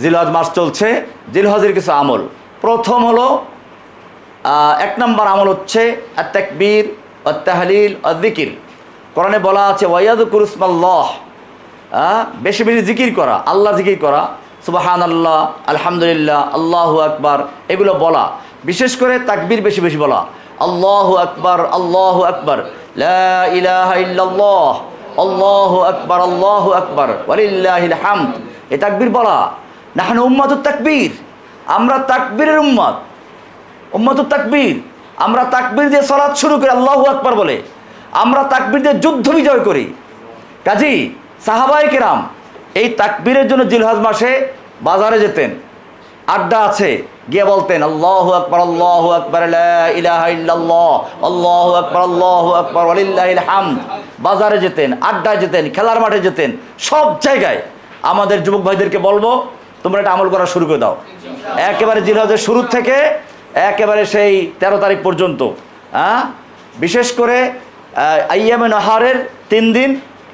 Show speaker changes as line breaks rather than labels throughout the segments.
জিলহজ মাস চলছে। জিলহজের কিছু আমল। প্রথম হলো এক নম্বর আমল হচ্ছে আত্তাকবীর অত্তাহলিল অদ্দিকির কোরআনে বলা আছে ওয়াইয়াদ কুরুসমাল্লাহ বেশি বেশি জিকির করা, আল্লাহ জিকির করা। সুবাহান আল্লাহ আলহামদুলিল্লাহ, আল্লাহু আকবার, এগুলো বলা। বিশেষ করে তাকবীর বেশি বেশি বলা। আল্লাহু আকবার আল্লাহু আকবার। আল্লাহু আকবার আল্লাহু আকবার। ওয়ালিল্লাহিল হামদ। এ তাকবীর বলা। নাহনু উম্মাতুত তাকবীর। আমরা তাকবীরের উম্মত। উম্মতুত তাকবীর। আমরা তাকবীর দিয়ে সলাৎ শুরু করি, আল্লাহু আকবার বলে। আমরা তাকবীর দিয়ে যুদ্ধ বিজয় করি। কাজী সাহাবাই কেরাম এই তাকবীরের জন্য জিলহাজ মাসে বাজারে যেতেন। আড্ডা আছে, গিয়ে বলতেন, আল্লাহ আকবর আল্লাহ আকবর আল্লাহ আকবর আল্লাহ আকবর হামদ। বাজারে যেতেন, আড্ডায় যেতেন, খেলার মাঠে যেতেন। সব জায়গায় আমাদের যুবক ভাইদেরকে বলব তোমরা এটা আমল করা শুরু করে দাও। একেবারে জিলহজের শুরু থেকে একেবারে সেই তেরো তারিখ পর্যন্ত হ্যাঁ বিশেষ করে আইয়ামে নাহারের তিন দিন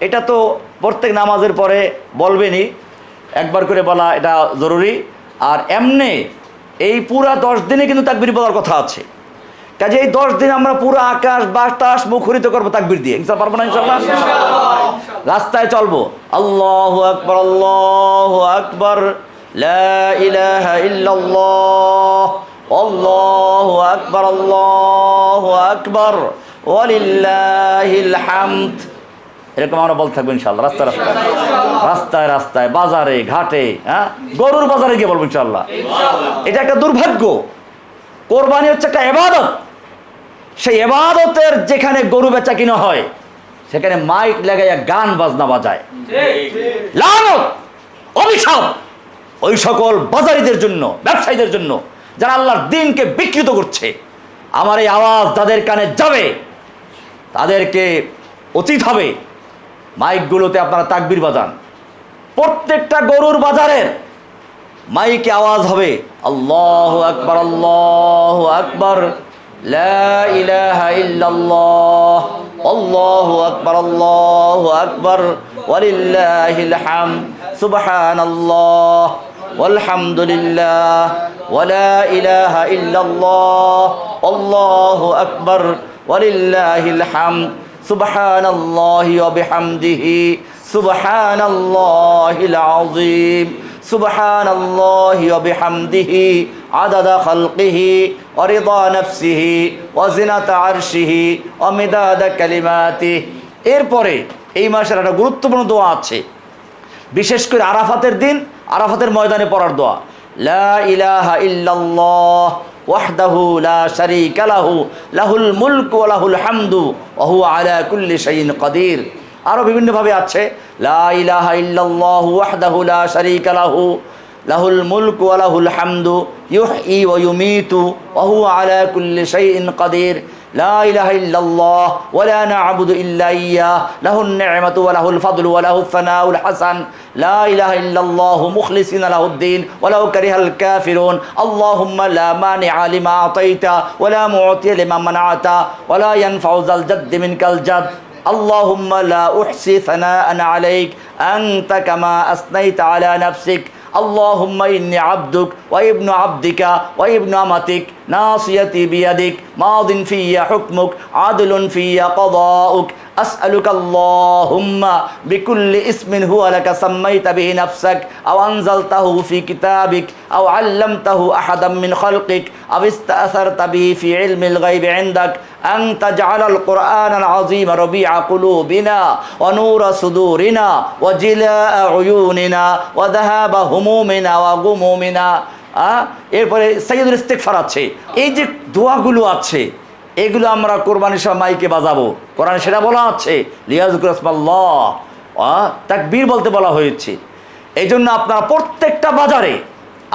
এটা তো প্রত্যেক নামাজের পরে বলবেনই একবার করে বলা এটা জরুরি। আর এমনি এই পুরা দশ দিনে কিন্তু তাকবির বলার কথা আছে। কাজে এই দশ দিন আমরা পুরো আকাশ বাতাস মুখরিত করব তাকবির দিয়ে। ইনশাল্লাহ পারব না ইনশাল্লাহ। রাস্তায় চলবো। আল্লাহ আকবর আল্লাহ আকবর। লা ইলাহা ইল্লাল্লাহ আল্লাহু আকবার আল্লাহু আকবার ওয়ালিল্লাহিল হামদ। এরকম আমরা বলতে থাকব ইনশাল্লাহ রাস্তায় রাস্তায়। রাস্তায় রাস্তায় বাজারে ঘাটে হ্যাঁ? গরুর বাজারে গিয়ে বলব ইনশাল্লাহ এটা একটা দুর্ভাগ্য। কোরবানি হচ্ছে একটা এবাদত। সেই এবাদতের যেখানে গরু বেচা কিনা হয় সেখানে মাইক লাগাইয়া গান বাজনা বাজায়। লানত অভিশাপ। ওই সকল বাজারিদের জন্য, ব্যবসায়ীদের জন্য, যারা আল্লাহর দিনকে বিকৃত করছে, আমার এই আওয়াজ তাদের কানে যাবে, তাদেরকে উচিত হবে। মাইকগুলোতে আপনারা তাকবির বাজান। প্রত্যেকটা গরুর বাজারের মাইকে আওয়াজ হবে, আল্লাহ আকবর আল্লাহ আকবর আকবার আকবার সুবহানাল্লাহ। والحمد لله ولا إله إلا الله الله أكبر ولله الحمد سبحان الله وبحمده سبحان الله العظيم سبحان الله وبحمده عدد خلقه ورضا نفسه وزنة عرشه ومداد كلماته এরপরে এই মাসের একটা গুরুত্বপূর্ণ দোয়া আছে বিশেষ করে আরাফাতের দিন, আরাফাতের ময়দানে পড়ার দোয়া। লা ইলাহা ইল্লাল্লাহ ওয়াহদাহু লা লাহুল আলা আরও বিভিন্নভাবে আছে, লা ইলাহা লা লাহুল মুলকু ওয়া লাহুল হামদু ইউহয়ি ওয়া ইউমীতু ওয়া হুয়া আলা কুল্লি শাইইন কাদির لا إله إلا الله ولا نعبد إلا إياه له النعمة وله الفضل وله الثناء الحسن لا إله إلا الله مخلصين له الدين ولو كره الكافرون اللهم لا مانع لما أعطيت ولا معطي لما منعت ولا ينفع ذا الجد منك الجد اللهم لا أحصي ثناء عليك أنت كما أثنيت على نفسك اللهم إني عبدك وابن عبدك وابن أمتك ناصيتي بيدك ماض في حكمك عدل في قضاؤك أسألك اللهم بكل اسم هو لك سميت به نفسك أو أنزلته في كتابك أو علمته أحدا من خلقك أو استأثرت به في علم الغيب عندك أن تجعل القرآن العظيم ربيع قلوبنا ونور صدورنا وجلاء عيوننا وذهاب همومنا وغمومنا আহ, এরপরে সৈয়দুল ইস্তেকফার আছে এই যে দোয়াগুলো আছে এগুলো আমরা কোরবানির সময় মাইকে বাজাবো। কোরআন সেটা বলা লিয়াজুকুর রসমাল্লাহ তাকবীর বলতে বলা হয়েছে। এই জন্য আপনারা প্রত্যেকটা বাজারে,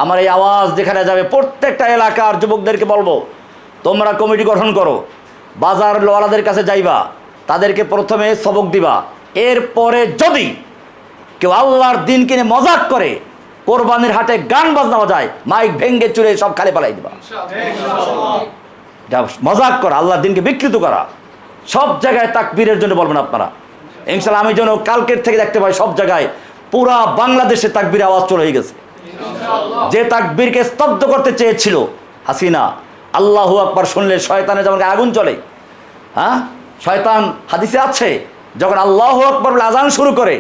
আমার এই আওয়াজ যেখানে যাবে, প্রত্যেকটা এলাকার যুবকদেরকে বলব, তোমরা কমিটি গঠন করো, বাজার লোয়ালাদের কাছে যাইবা, তাদেরকে প্রথমে সবক দিবা। এরপরে যদি কেউ আল্লাহর দিন কিনে মজাক করে, কোরবানির হাটে গান বাজনা বাজায়, মাইক ভেঙ্গে চুরে সব খালি পালাই দিবা। মজাক করা, আল্লাহর দিনকে বিকৃত করা, সব জায়গায় তাকবীরের জন্য বলবেন আপনারা। ইনশাল্লাহ আমি যেন কালকের থেকে দেখতে পাই সব জায়গায় পুরা বাংলাদেশে তাকবীর আওয়াজ চলে হয়ে গেছে। যে তাকবীরকে স্তব্ধ করতে চেয়েছিল হাসিনা, আল্লাহু আকবার শুনলে শয়তানের যেমন আগুন চলে হ্যাঁ? শয়তান হাদিসে আছে, যখন আল্লাহ আকবর বলে আজান শুরু করে,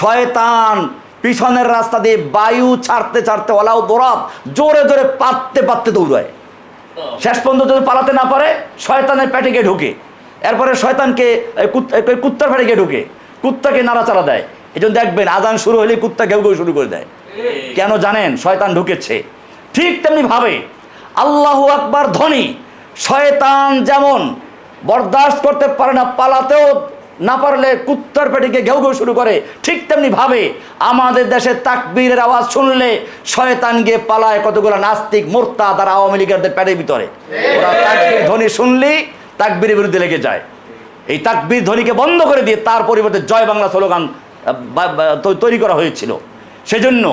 শয়তান পিছনের রাস্তা দিয়ে বায়ু ছাড়তে ছাড়তে ওলাও দৌড়াত জোরে জোরে পাততে পাততে দৌড়ায়। শেষ পর্যন্ত যদি পালাতে না পারে, শয়তানের পেটে গিয়ে ঢুকে। এরপরে শয়তানকে কুত্তার পেটে গিয়ে ঢুকে। কুত্তাকে নাড়াচাড়া দেয়। এই জন্য দেখবেন আজান শুরু হলে কুত্তা ঘেউ ঘেউ শুরু করে দেয়। কেন জানেন? শয়তান ঢুকেছে। ঠিক তেমনি ভাবে আল্লাহ আকবার ধনী শয়তান যেমন বরদাস্ত করতে পারে না, পালাতেও না পারলে কুত্তার পেটিকে ঘেউ ঘেউ শুরু করে। ঠিক তেমনি ভাবে আমাদের দেশে তাকবীরের আওয়াজ শুনলে শয়তান গিয়ে পালায় কতগুলো নাস্তিক মোর্তা তারা আওয়ামী লীগের পেটের ভিতরে। ওরা তাকবীর ধ্বনি শুনলেই তাকবীরের বিরুদ্ধে লেগে যায়। এই তাকবীর ধ্বনিকে বন্ধ করে দিয়ে তার পরিবর্তে জয় বাংলা স্লোগান তৈরি করা হয়েছিল। সেজন্য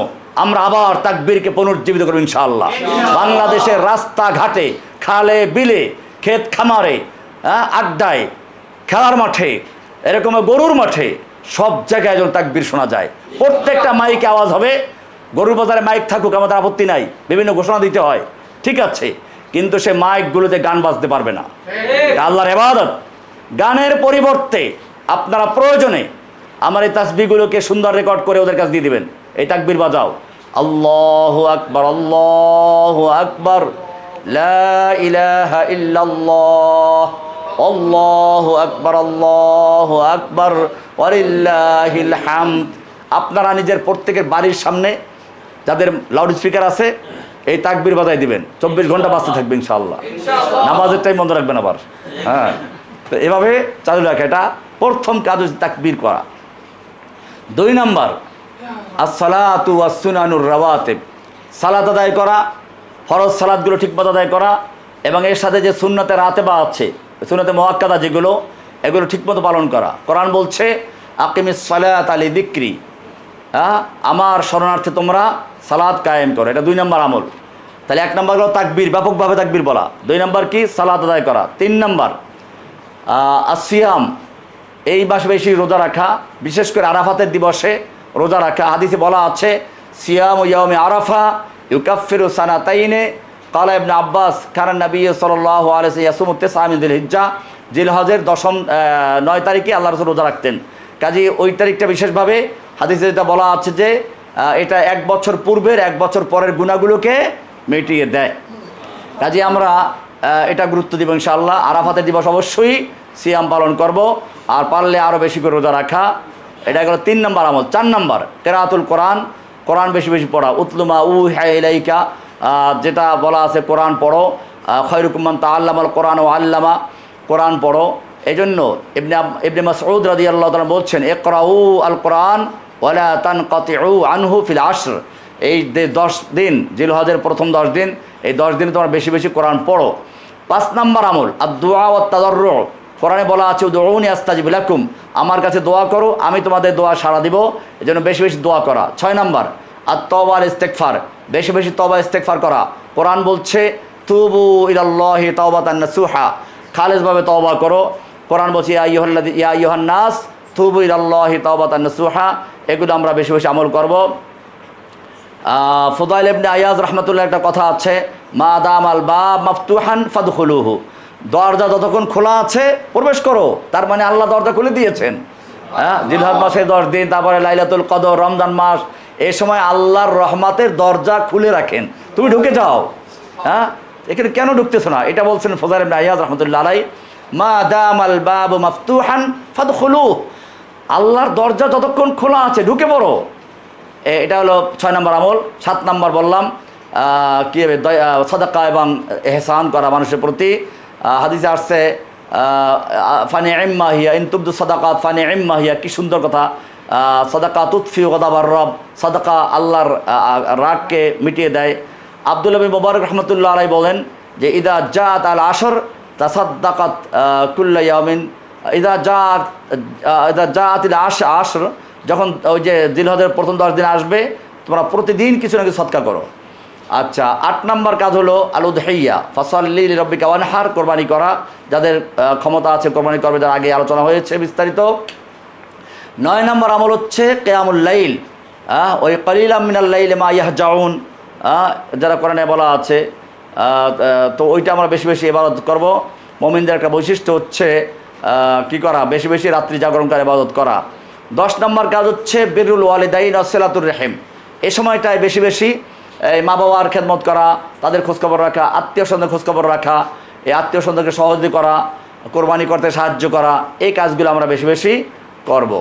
আমরা আবার তাকবীরকে পুনর্জীবিত করব ইনশাআল্লাহ। বাংলাদেশের রাস্তাঘাটে খালে বিলে, ক্ষেত খামারে আড্ডায়, খেলার মাঠে এরকম গরুর মাঠে সব জায়গায় যেন তাকবির শোনা যায়। প্রত্যেকটা মাইকে আওয়াজ হবে। গরুর বাজারে মাইক থাকুক আমাদের আপত্তি নাই। বিভিন্ন ঘোষণা দিতে হয়। ঠিক আছে। কিন্তু সে মাইকগুলোতে গান বাজতে পারবে না। আল্লাহর এবাদত গানের পরিবর্তে আপনারা প্রয়োজনে আমার এই তাসবিগুলোকে সুন্দর রেকর্ড করে ওদের কাছে দিয়ে দিবেন। এই তাকবির বাজাও। আল্লাহ আকবর আল্লাহ আকবর। লা ইলাহা ইল্লাল্লাহ। আকবর আকবর হামদ। আপনারা নিজের প্রত্যেকের বাড়ির সামনে যাদের লাউড স্পিকার আছে এই তাকবির বাজাই দিবেন। চব্বিশ ঘণ্টা বাঁচতে থাকবে ইনশাআল্লাহ। নামাজের টাইম বন্ধ রাখবেন আবার। হ্যাঁ। তো এভাবে চালু রাখে। এটা প্রথম কাজ হচ্ছে তাকবির করা। দুই নাম্বার আসসালাতু আসুনানুর রাওয়াতে সালাত আদায় করা ফরজ সালাদগুলো ঠিকমতো আদায় করা এবং এর সাথে যে সুন্নতে রাতেবা আছে সুন্নতে মহাক্কাদা যেগুলো, এগুলো ঠিকমতো পালন করা। কোরআন বলছে, আকিমিস সালাত আলী বিক্রি হ্যাঁ? আমার শরণার্থে তোমরা সালাদ কায়েম করো। এটা দুই নম্বর আমল। তাহলে এক নম্বর হলো তাকবির, ব্যাপকভাবে তাকবীর বলা। দুই নম্বর কি? সালাদ আদায় করা। তিন নম্বর আসিয়াম এই মাসে বেশি রোজা রাখা, বিশেষ করে আরাফাতের দিবসে রোজা রাখা। হাদিসে বলা আছে, সিয়াম ইয়ামে আরাফা ইউকাফির সানা তাইনে কালা ইবনে আব্বাস কারণ নবী সাল্লাহ আলসে ইয়াসুমুত্তে সামিদুল হিজ্জা জিলহজের দশম নয় তারিখে আল্লাহ রসুল রোজা রাখতেন। কাজে ওই তারিখটা বিশেষভাবে হাদিসে যেটা বলা আছে যে এটা এক বছর পূর্বের, এক বছর পরের গুণাগুলোকে মিটিয়ে দেয়। কাজে আমরা এটা গুরুত্ব দিব ইনশাআল্লাহ। আরাফাতের দিবস অবশ্যই সিয়াম পালন করব। আর পারলে আরও বেশি করে রোজা রাখা। এটা গেল তিন নম্বর আমল। চার নম্বর, কেরাতুল কোরআন। কোরআন বেশি বেশি পড়া। উতলুমা উ হ্যাইলাইকা যেটা বলা আছে কোরআন পড়ো খৈরুকুমান তা আল্লামাল কোরআন ও আল্লামা কোরআন পড়ো। এই জন্য ইবনে মাসউদ রাদি আল্লাহ তালা বলছেন একরাউ আল কোরআন ওয়ালা তান কাতিউ আনহু ফিল আশর। এই দশ দিন, জিলহজের প্রথম দশ দিন, এই দশ দিনে তোমরা বেশি বেশি কোরআন পড়ো। পাঁচ নম্বর আমল আর দোয়া ও তাদর্র কোরআনে বলা আছে দৌড়নি আস্তাজি বিলাকুম আমার কাছে দোয়া করো, আমি তোমাদের দোয়া সাড়া দিব এই জন্য বেশি বেশি দোয়া করা। ছয় নম্বর আর তবার ইস্তেকফার বেশি বেশি তবা ইস্তেকফার করা। কোরআন বলছে, তুবু ইলাল্লাহি তাওবাতান নাসুহা। খালেজভাবে তওবা করো। কোরআন বলছে, ইয়া ইয়ুহাল্লাযী ইয়া ইয়ুহান নাস তুবু তাওবাতান নাসুহা। এগুলো আমরা বেশি বেশি আমল করব। ফুদাইল ইবনে আয়াজ রহমতুল্লাহ একটা কথা আছে, মা দাম আল বা মাফতুহান ফাদখুলুহু। দরজা যতক্ষণ খোলা আছে, প্রবেশ করো। তার মানে আল্লাহ দরজা খুলে দিয়েছেন। হ্যাঁ জিলহাদ মাসে দশ দিন, তারপরে লাইলাতুল কদর, রমজান মাস এই সময় আল্লাহর রহমাতের দরজা খুলে রাখেন। তুমি ঢুকে যাও। হ্যাঁ? এখানে কেন ঢুকতেছো না? এটা বলছেন ফজার আয়াজ রহমতুল্লাহ আলাই মা দাম আল বাব মাফতুহান ফাদখুলু। আল্লাহর দরজা যতক্ষণ খোলা আছে, ঢুকে পড়ো। এ- এটা হলো ছয় নম্বর আমল। সাত নম্বর বললাম কী হবে? দয়া, সদাকা এবং এহসান করা মানুষের প্রতি। হাদিসে আসছে ফানি এম্মা হিয়া ইনতুব্দু সদাকাত ফানি এম্মা হিয়া, কি সুন্দর কথা। সদাকা তুৎফি গদাবার রব, সদাকা আল্লাহর রাগকে মিটিয়ে দেয়। আব্দুল আবী মোবারক রহমতুল্লাহ আলাই বলেন যে, ইদা জাত আল আসর তাসাদ্দাকাত কুল্লা ইয়ামিন ইদা জাত ইদা জাত ইল আশ আসর যখন ওই যে জিলহদের প্রথম দশ দিন আসবে, তোমরা প্রতিদিন কিছু না কিছু সৎকার করো। আচ্ছা আট নম্বর কাজ হলো আলুদ হেইয়া ফসল্লি রব্বিকা ওয়ানহার, কোরবানি করা। যাদের ক্ষমতা আছে কোরবানি করবে যার আগে আলোচনা হয়েছে বিস্তারিত। নয় নম্বর আমল হচ্ছে কেয়ামুল লাইল ওই কলিল মিনাল লাইল মা ইয়াহ জাউন যারা কোরআনে বলা আছে তো ওইটা আমরা বেশি বেশি ইবাদত করব। মমিনদের একটা বৈশিষ্ট্য হচ্ছে কি করা? বেশি বেশি রাত্রি জাগরণ করে ইবাদত করা। দশ নম্বর কাজ হচ্ছে বিরুল ওয়ালিদাইন সেলাতুর রেহেম। এ সময়টায় বেশি বেশি এই মা বাবার খেদমত করা, তাদের খোঁজখবর রাখা, আত্মীয় স্বজনের খোঁজখবর রাখা, এই আত্মীয় স্বজনকে সহযোগী করা, কোরবানি করতে সাহায্য করা, এই কাজগুলো আমরা বেশি বেশি করব।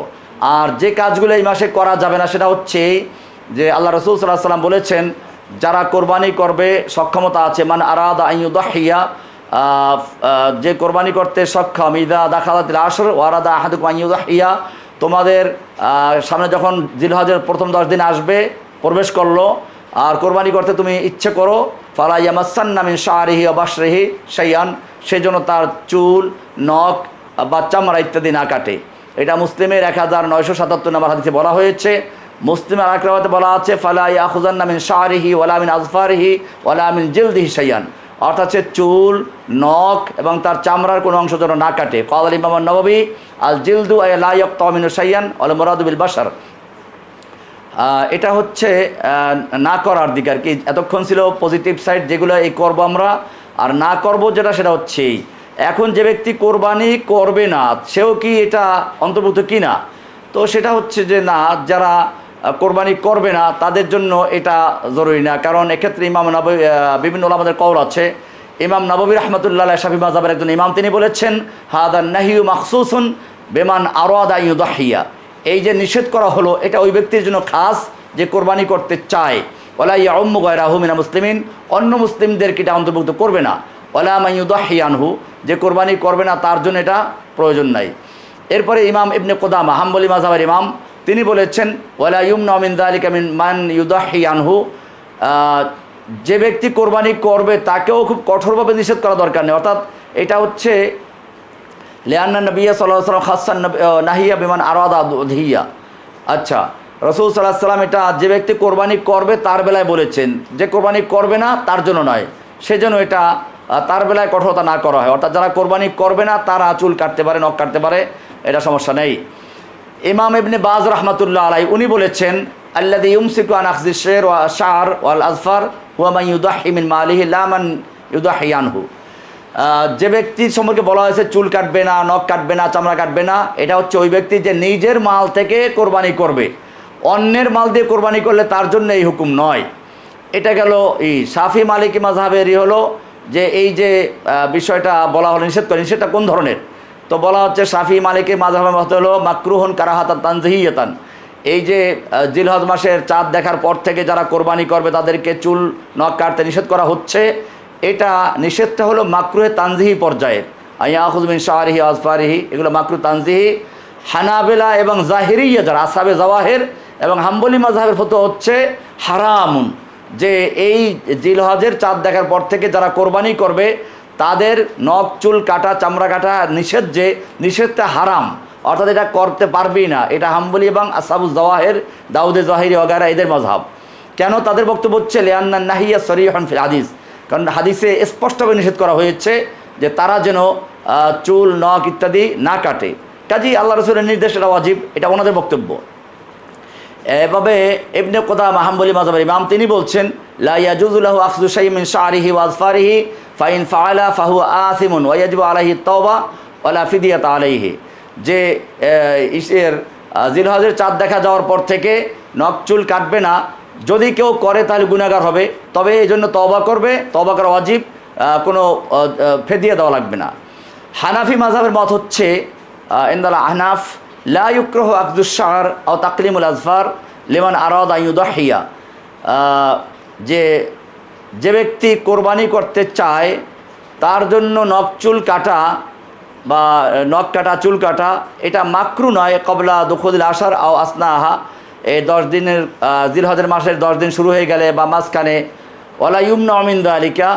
আর যে কাজগুলো এই মাসে করা যাবে না, সেটা হচ্ছে যে আল্লাহ রসুল সাল্লাহ সাল্লাম বলেছেন, যারা কোরবানি করবে, সক্ষমতা আছে। মানে আরাদা আইয়ুদাহিয়া যে কোরবানি করতে সক্ষম, ইদা দাখালাতিল আসর ওয়ারাদা আহাদুক আইয়ুদাহিয়া তোমাদের সামনে যখন জিলহজের প্রথম দশ দিন আসবে, প্রবেশ করল, আর কোরবানি করতে তুমি ইচ্ছে করো, ফালা ইয়ামাসান্নামিন শাহরিহি অবাসরিহি সাইয়ান সেই জন্য তার চুল, নখ বা চামড়া ইত্যাদি না কাটে। এটা মুসলিমের এক হাজার নয়শো সাতাত্তর নম্বর হাদিসে বলা হয়েছে। মুসলিমের আক্রামতে বলা আছে, ফালা ইয়াহুজান্নামিন শাহরিহি ওয়ালামিন আজফারিহি ওয়ালামিন জিলদিহি সাইয়ান অর্থাৎ হচ্ছে চুল, নখ এবং তার চামড়ার কোনো অংশ যেন না কাটে। কদাল ইমাম নবী আল জিলদু লাইক তমিনু সাইয়ান আল মুরাদুবিল বাসার এটা হচ্ছে না করার দিক আর কি। এতক্ষণ ছিল পজিটিভ সাইড যেগুলো এই করব আমরা। আর না করব যেটা, সেটা হচ্ছে এই। এখন যে ব্যক্তি কোরবানি করবে না, সেও কি এটা অন্তর্ভুক্ত কি না তো সেটা হচ্ছে যে না, যারা কোরবানি করবে না, তাদের জন্য এটা জরুরি না। কারণ এক্ষেত্রে ইমাম নবী বিভিন্ন আমাদের কৌল আছে। ইমাম নবী রহমতুল্লাহ শাফি মাজাবের একজন ইমাম তিনি বলেছেন, হাদান নাহিউ মাকসুসুন বেমান আরোয়াদা ইউদাহিয়া। এই যে নিষেধ করা হলো, এটা ওই ব্যক্তির জন্য খাস যে কোরবানি করতে চায়। ওলা ইয়াউম্ম গয়রাহু মিনা মুসলিমিন, অন্য মুসলিমদেরকে এটা অন্তর্ভুক্ত করবে না। ওলা মাইয়ুদাহিয়ানহু যে কোরবানি করবে না, তার জন্য এটা প্রয়োজন নাই। এরপরে ইমাম ইবনে কোদামা, হাম্বলি মাজাবের ইমাম, তিনি বলেছেন ওলা ইউম নমিন দালিক মিন ইউদাহিয়ানহু যে ব্যক্তি কোরবানি করবে, তাকেও খুব কঠোরভাবে নিষেধ করা দরকার নেই। অর্থাৎ এটা হচ্ছে লিয়ান্না নবিয়া সাল্লাহ সাল্লাম হাসান নাহিয়া বিমান আরাদা ধিয়া আচ্ছা রসুল সাল্লাহ সাল্লাম এটা যে ব্যক্তি কোরবানি করবে, তার বেলায় বলেছেন যে কোরবানি করবে না, তার জন্য নয়। সেজন্য এটা তার বেলায় কঠোরতা না করা হয়। অর্থাৎ যারা কোরবানি করবে না, তারা চুল কাটতে পারে, নখ কাটতে পারে, এটা সমস্যা নেই। ইমাম ইবনে বাজ রহমাতুল্লাহ আলাই উনি বলেছেন আল্লাদি ইউমসিকু আন আখজি শের ওয়া শার ওয়াল আজফার হুয়া মান ইউদাহি মিন মালিহি ইউদাহিয়ানহু যে ব্যক্তি সম্পর্কে বলা হয়েছে, চুল কাটবে না, নখ কাটবে না, চামড়া কাটবে না, এটা হচ্ছে ওই ব্যক্তি যে নিজের মাল থেকে কোরবানি করবে। অন্যের মাল দিয়ে কোরবানি করলে তার জন্য এই হুকুম নয়। এটা গেল এই সাফি মালিকি মাঝহাবেরই হলো যে এই যে বিষয়টা বলা হলো, নিষেধ করে, নিষেধটা কোন ধরনের? তো বলা হচ্ছে সাফি মালিকি মাঝহাবের মতো হলো মাকরুহন কারাহাতান তানজিহিয়াতান। এই যে জিলহজ মাসের চাঁদ দেখার পর থেকে যারা কোরবানি করবে, তাদেরকে চুল, নখ কাটতে নিষেধ করা হচ্ছে। এটা নিষেধটা হলো মাকরুহে তানজিহি পর্যায়ের। আয়াহুজমিন শাহরিহি আজফারিহি, এগুলো মাকরু তানজিহি। হানাবেলা এবং জাহিরিয়া যারা, আসাবে জাওয়াহের এবং হাম্বলি মাঝহাবের ফতো হচ্ছে হারামুন। যে এই জিলহজের চাঁদ দেখার পর থেকে যারা কোরবানি করবে, তাদের নখ, চুল, কাটা, চামড়া, কাটা নিষেধ যে, নিষেধটা হারাম। অর্থাৎ এটা করতে পারবেই না। এটা হাম্বলি এবং আসাবু জওয়াহের, দাউদে জহিরি ওগারা এদের মজহাব। কেন তাদের বক্তব্য হচ্ছে, লেয়ান্না নাহিয়া সরিহন ফিল হাদিস। কারণ হাদিসে স্পষ্টভাবে নিষেধ করা হয়েছে যে তারা যেন চুল, নখ ইত্যাদি না কাটে। কাজী আল্লাহ রসুলের নির্দেশ, এটা ওয়াজিব, এটা ওনাদের বক্তব্য। এভাবে ইবনে কোদা মাহাম্বলি মাজাবের ইমাম তিনি বলছেন, লা ইয়াজুজুল্লাহ আখজু শাইমিন শারিহি ওয়াজফারিহি ফাইন ফাআলা ফাহু আসিমুন ওয়াজিবু আলাহি তওবা ওয়ালা ফিদিয়াত আলাইহি। যে ইসের জিলহজের চাঁদ দেখা যাওয়ার পর থেকে নখ চুল কাটবে না। যদি কেউ করে তাহলে গুণাগার হবে। তবে এই জন্য তবা করবে। তবা করা অজীব কোনো ফেদিয়া দেওয়া লাগবে না। হানাফি মাঝাবের মত হচ্ছে ইন্দাল আহনাফ লা ইউক্রহ আকদুসার ও তাকলিমুল আজফার লিমান আরদ আইউদাহিয়া যে যে ব্যক্তি কোরবানি করতে চায়, তার জন্য নখ চুল কাটা বা নখ কাটা, চুল কাটা, এটা মাকরু নয় কবলা দুখুদিল আসার আও আসনা আহা এই দশ দিনের জিলহজের মাসের দশ দিন শুরু হয়ে গেলে বা মাঝখানে ওলা ইউমনা আলিকা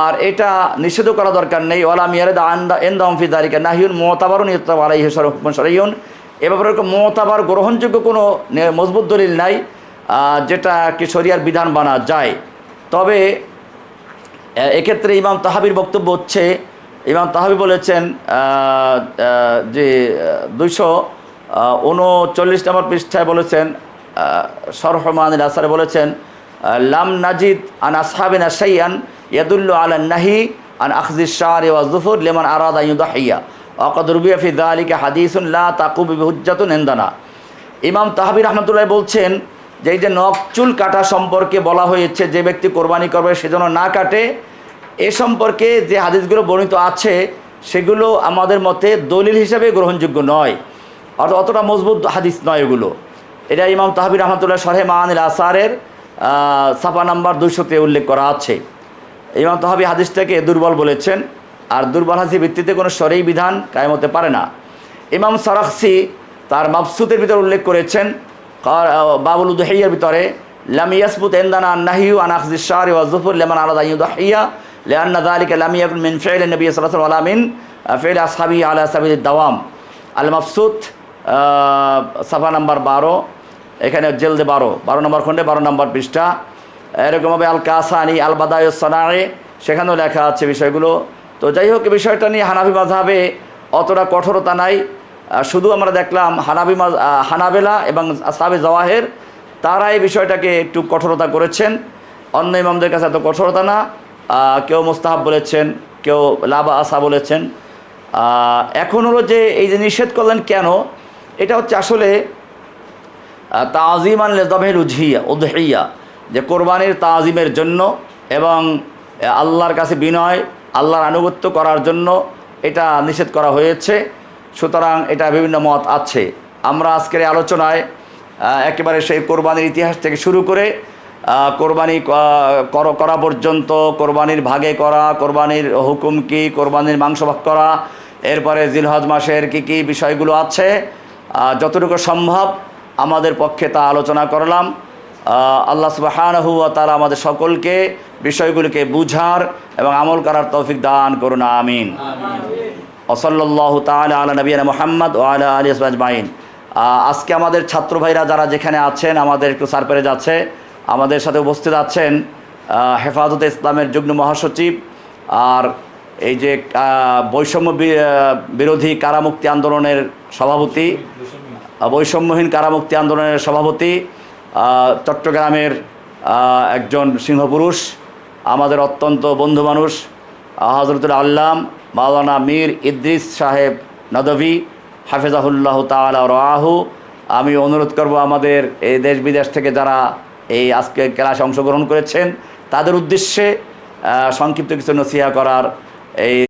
আর এটা নিষেধ করা দরকার নেই। ওলা মিয়ারেদ আন্দা এন্দমফি দারিকা নাহিউন মতাবারুন ইত্তাব আলাইহি এ ব্যাপারে মতাবার গ্রহণযোগ্য কোনো মজবুত দলিল নাই যেটা কি শরিয়ার বিধান বানা যায়। তবে এক্ষেত্রে ইমাম তাহাবির বক্তব্য হচ্ছে, ইমাম তাহাবি বলেছেন যে, দুইশো উনচল্লিশ নম্বর পৃষ্ঠায় বলেছেন সরহমান আসারে বলেছেন লাম নাজিদ আন আসহাবিনা শাইয়ান ইয়াদুল্লু আলা নাহি আন আখজি শাহরি জুফুর লিমান আরাদা ইউদাহিয়া। অকদ রুবিয়া ফি দালিকা হাদিসুন লা তাকুব হুজ্জাতুন ইনদানা। ইমাম তাহাবি রহমতুল্লাহ বলছেন যে এই যে নখ চুল কাটা সম্পর্কে বলা হয়েছে, যে ব্যক্তি কোরবানি করবে সে যেন না কাটে, এ সম্পর্কে যে হাদিসগুলো বর্ণিত আছে, সেগুলো আমাদের মতে দলিল হিসাবে গ্রহণযোগ্য নয়। অর্থাৎ অতটা মজবুত হাদিস নয় এগুলো। এটা ইমাম তাহাবি রহমতুল্লাহ সরহে মাহানিল আসারের ছাপা নাম্বার দুইশোতে উল্লেখ করা আছে। ইমাম তাহাবি হাদিসটাকে দুর্বল বলেছেন আর দুর্বল হাদিসের ভিত্তিতে কোনো সরেই বিধান কায়েম হতে পারে না। ইমাম সারাকসি তার মাবসুতের ভিতরে উল্লেখ করেছেন বাবুল উদহিয়ার ভিতরে লামিয়াসবুত এন্দানা নাহিউ আন আখজি শাহরি ওয়া যুফর লিমান আলাদা ইউদাহিয়া লিআন্না যালিকা লাম মিন ফি'ল নবী সাল্লাল্লাহু আলাইহি ওয়া মিন ফি'ল আসহাবি আলা সাবিলিদ দাওয়াম। আল আহ, সাফা নাম্বার বারো এখানে জেলদে বারো বারো নম্বর খণ্ডে বারো নম্বর পৃষ্ঠা। এরকমভাবে আল কাসানি আল বাদায় সনায়ে সেখানেও লেখা আছে বিষয়গুলো। তো যাই হোক বিষয়টা নিয়ে হানাফি মাঝহাবে অতটা কঠোরতা নাই। শুধু আমরা দেখলাম হানাবি হানাবেলা এবং সাবে জওয়াহের, তারা এই বিষয়টাকে একটু কঠোরতা করেছেন। অন্য ইমামদের কাছে এত কঠোরতা না। কেউ মোস্তাহাব বলেছেন, কেউ লাবা আসা বলেছেন। এখন হলো যে এই যে নিষেধ করলেন কেন, এটা হচ্ছে আসলে তাজিমান লেজবের উজহিয়া, উদহিয়া। যে কোরবানির তাজিমের জন্য এবং আল্লাহর কাছে বিনয়, আল্লাহর আনুগত্য করার জন্য এটা নিষেধ করা হয়েছে। সুতরাং এটা বিভিন্ন মত আছে। আমরা আজকের আলোচনায় একেবারে সেই কোরবানির ইতিহাস থেকে শুরু করে কোরবানি কর- পর্যন্ত, কোরবানির ভাগে করা, কোরবানির হুকুম কি, কোরবানির মাংস ভাগ করা, এরপরে জিলহজ মাসের কি কি বিষয়গুলো আছে যতটুকু সম্ভব আমাদের পক্ষে তা আলোচনা করলাম। আল্লাহ সুবাহানহু তারা আমাদের সকলকে বিষয়গুলিকে বুঝার এবং আমল করার তৌফিক দান করুন আমিন। ওসল্লাহ তালা আলা নবীনা মোহাম্মদ ও আলা আলী আসবাজমাইন আজকে আমাদের ছাত্র ভাইরা যারা যেখানে আছেন আমাদের একটু সারপ্রাইজ যাচ্ছে আমাদের সাথে উপস্থিত আছেন হেফাজতে ইসলামের যুগ্ম মহাসচিব আর এই যে বৈষম্য বিরোধী কারামুক্তি আন্দোলনের সভাপতি বৈষম্যহীন কারামুক্তি আন্দোলনের সভাপতি চট্টগ্রামের একজন সিংহপুরুষ, আমাদের অত্যন্ত বন্ধু মানুষ হজরতুল আল্লাম মাওলানা মীর ইদ্রিস সাহেব নদভি, হাফেজাহুল্লাহ তালা রাহু। আমি অনুরোধ করব আমাদের এই দেশ বিদেশ থেকে যারা এই আজকে ক্লাসে অংশগ্রহণ করেছেন, তাদের উদ্দেশ্যে সংক্ষিপ্ত কিছু নসিহা করার এই